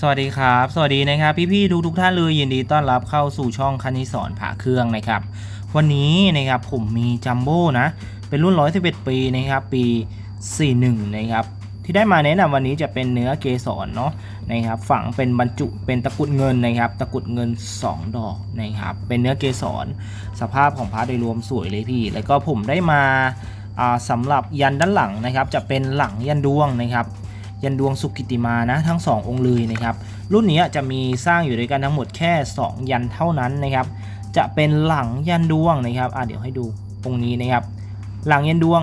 สวัสดีครับ สวัสดีนะครับ พี่ๆทุกทุกๆท่านเลยยินดีต้อนรับเข้าสู่ช่องคณิสอนผ่าเครื่องนะครับ วันนี้นะครับผมมีจัมโบ้นะ เป็นรุ่น 111 ปีนะครับ ปี 41 นะครับ ที่ได้มาแนะนำวันนี้จะเป็นเนื้อเกสรเนาะนะครับ ฝังเป็นบรรจุเป็นตะกุดเงินนะครับ ตะกุดเงิน 2 ดอกนะครับ เป็นเนื้อเกสรสภาพของพระโดยรวมสวยเลยพี่ แล้วก็ผมได้มาสำหรับยันด้านหลังนะครับ จะเป็นหลังยันดวงนะครับ ยันดวงสุกิติมานะทั้ง 2 องค์เลยนะครับรุ่นนี้จะมีสร้างอยู่ด้วยกันทั้งหมดแค่ 2 ยันเท่านั้นนะครับจะเป็นหลังยันดวงนะครับอะเดี๋ยวให้ดูองค์นี้นะครับ หลังยันดวง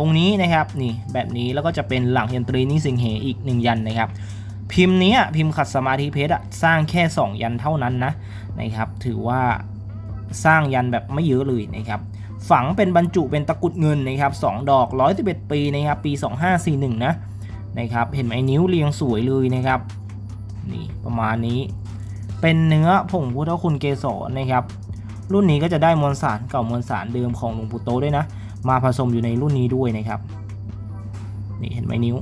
องค์นี้นะครับนี่แบบนี้แล้วก็จะเป็นหลังยันตรีนิสิงเหอีกหนึ่งยันนะครับพิมพ์นี้พิมพ์ขัดสมาธิเพชรสร้างแค่ 2 ยันเท่านั้นนะนะครับถือว่าสร้างยันแบบไม่เยอะเลยนะครับฝังเป็นบรรจุเป็นตะกุดเงินนะครับ2ดอก 111 ปีนะครับปี 2541 นะ นะครับ เห็นไหมนิ้วเรียงสวยเลยนะครับ นี่ประมาณนี้ เป็นเนื้อผงพุทธคุณเกสรนะครับ รุ่นนี้ก็จะได้มวลสารเก่ามวลสารเดิมของหลวงปู่โตด้วยนะ มาผสมอยู่ในรุ่นนี้ด้วยนะครับ นี่เห็นไหมนิ้ว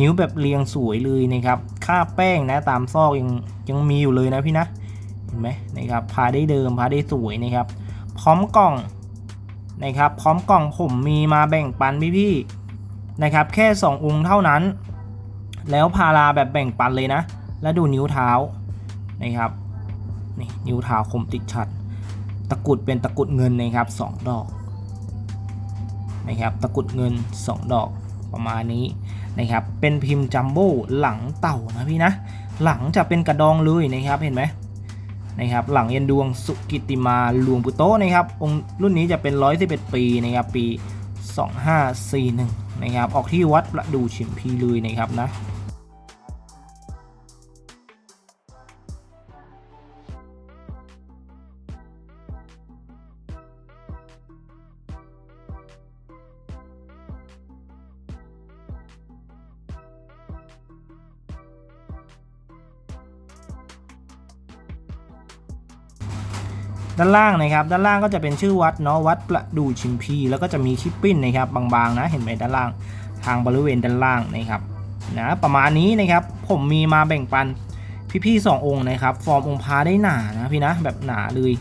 นิ้วแบบเรียงสวยเลยนะครับ ค่าแป้งนะตามซอกยังยังมีอยู่เลยนะพี่นะ เห็นไหมนะครับ พาได้เดิมพาได้สวยนะครับ พร้อมกล่องนะครับ พร้อมกล่องผมมีมาแบ่งปันพี่ๆ นะครับ แค่ 2 องค์เท่านั้น แล้วพาราแบบแบ่งปันเลยนะ แล้วดูนิ้วเท้านะครับนี่นิ้วเท้าคมติดชัด ตะกุดเป็นตะกุดเงินนะครับ 2 ดอกนะครับตะกุดเงิน 2 ดอกประมาณนี้นะครับ เป็นพิมพ์จัมโบ้หลังเต่านะพี่นะ หลังจะเป็นกระดองเลยนะครับเห็นไหมนะครับหลังเย็นดวงสุกิติมาหลวงปู่โตนะครับองค์รุ่นนี้จะเป็น 111 ปีนะครับปี 2541 นะครับ ออกที่วัดประดูชิมพีเลยนะครับนะ ด้านล่างนะครับ ด้านล่างก็จะเป็นชื่อวัดเนาะวัดประดูชิมพี แล้วก็จะมีชิปปิ้นนะครับบางๆนะเห็นไหมด้านล่างทางบริเวณด้านล่างนะครับนะประมาณนี้นะครับผมมีมาแบ่งปันพี่ๆสององค์นะครับ ฟอร์มองค์พระได้หนานะพี่นะแบบหนาเลย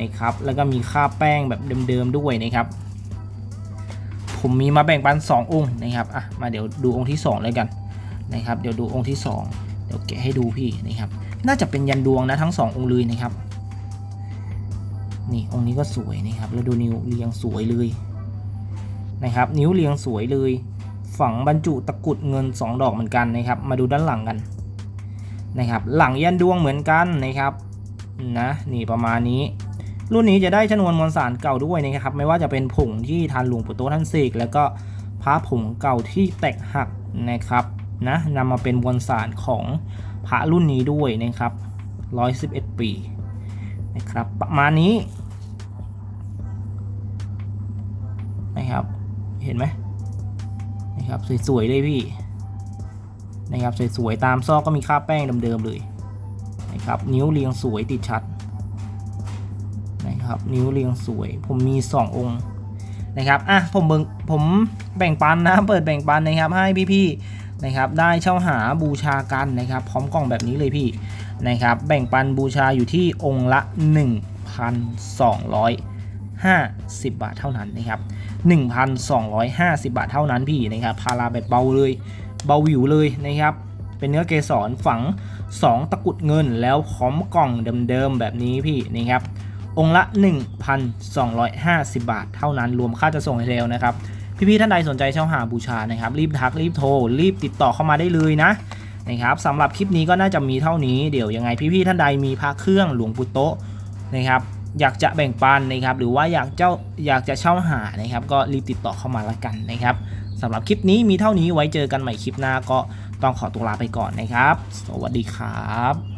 นะครับแล้วก็มีค่าแป้งแบบเดิมๆด้วยนะครับ ผมมีมาแบ่งปัน 2 องค์นะครับอะมาเดี๋ยวดูองค์ที่ 2 เลยกันนะครับ เดี๋ยวดูองค์ที่ 2 เดี๋ยวแกะให้ดูพี่นะครับ น่าจะเป็นยันดวงนะทั้ง 2 องค์เลยนะครับ นี่องค์นี้ก็สวยนะครับ แล้วดูนิ้วเรียงสวยเลยนะครับ นิ้วเรียงสวยเลย ฝังบรรจุตะกุดเงิน 2 ดอกเหมือนกันนะครับ มาดูด้านหลังกันนะครับ หลังยันดวงเหมือนกันนะครับนะนี่ประมาณนี้ รุ่นนี้จะได้ชนวนมวลสารเก่าด้วยนะครับ ไม่ว่าจะเป็นผงที่ทานหลวงปู่โตท่านเสกแล้วก็พระผงเก่าที่แตกหักนะครับนะนำมาเป็นมวลสารของพระรุ่นนี้ด้วยนะครับ 111 ปี นะครับประมาณนี้นะครับเห็นไหมนะครับสวยๆเลยพี่นะครับสวยๆตามซอกก็มีค่าแป้งเดิมๆเลยนะครับนิ้วเรียงสวยติดชัดนะครับนิ้วเรียงสวย ผมมี 2 องค์นะครับอะผมเบิ่งผมแบ่งปันนะเปิดแบ่งปันนะครับให้พี่ๆนะครับได้เช่าหาบูชากันนะครับพร้อมกล่องแบบนี้เลยพี่ นะครับแบ่งปันบูชาอยู่ที่องค์ละ 1,250 บาทเท่านั้นนะครับ 1,250 บาทเท่านั้นพี่นะครับพาราแบบเบาเลยเบาวิวเลยนะครับ เป็นเนื้อเกสรฝัง 2 ตะกุดเงินแล้วพร้อมกล่องเดิมๆแบบนี้พี่นะครับ องค์ละ 1,250 บาทเท่านั้นรวมค่าจะส่งให้แล้วนะครับพี่ๆท่านใดสนใจเช่าหาบูชานะครับ รีบทักรีบโทร รีบติดต่อเข้ามาได้เลยนะ นะครับสำหรับคลิปนี้ก็น่าจะมีเท่านี้เดี๋ยวยังไงพี่ๆท่านใดมีพระเครื่องหลวงปู่โตะนะครับอยากจะแบ่งปันนะครับหรือว่าอยากเจ้าอยากจะเช่าหานะครับก็รีบติดต่อเข้ามาละกันนะครับสำหรับคลิปนี้มีเท่านี้ไว้เจอกันใหม่คลิปหน้าก็ต้องขอตัวลาไปก่อนนะครับ สวัสดีครับ